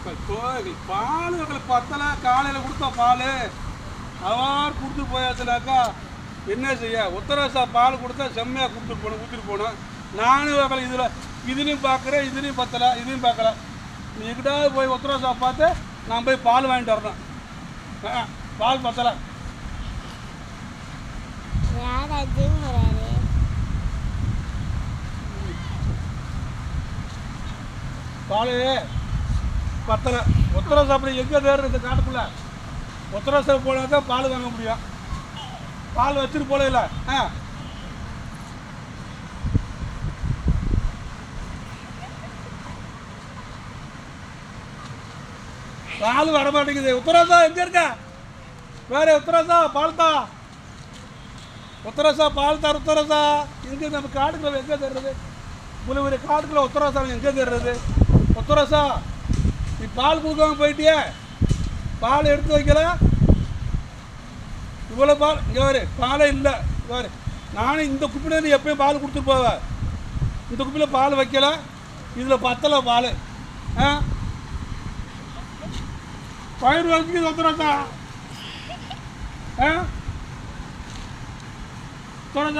பால் எங்களுக்கு பத்தலை காலையில் கொடுத்த பால். அவர் கொடுத்து போயாச்சுனாக்கா என்ன செய்ய? உத்தரவாசா பால் கொடுத்தா செம்மையாக கொடுத்துட்டு போகணும் ஊற்றிட்டு போகணும் நானும் பார்க்கல இதில் இதுலேயும் பார்க்குறேன் இதுலேயும் பத்தலை இதையும் பார்க்கல நீ எங்கிட்டாவது போய் உத்தரவாசா பார்த்து நான் போய் பால் வாங்கிட்டு வரணும். பால் பத்தலை. பால். பத்தலை. உத்தரவாசா சாப்பிட எங்கே தேடுறது இந்த காட்டுக்குள்ளே? சாப்பிட போனால் தான் பால் வாங்க முடியும். பால் வச்சுட்டு போல ஆ. பால் வர மாட்டேங்குது. உத்தரவாசா எங்கே இருக்கா? வேற உத்தரவாசா பால் தா. உத்தரவாசா பால் தார் உத்தரவாசா இங்கே நம்ம காட்டுக்குள்ள எங்கே தருது முழு காட்டுக்குள்ள உத்தரவாசா எங்கே தேடுறது? உத்தரவாசா நீ பால் கொடுக்காம போயிட்டியே? பால் எடுத்து வைக்கல? இவ்வளோ பால் இங்கே வரு பாலே இல்லை. வரு நானும் இந்த குப்பிலேருந்து எப்பயும் பால் கொடுத்துட்டு போவேன் இந்த குப்பியில் பால் வைக்கல. இதில் பத்தலை பால். ஆ? பயிர் வளர்ச்சி வந்துடுறா ஆ? தொடங்க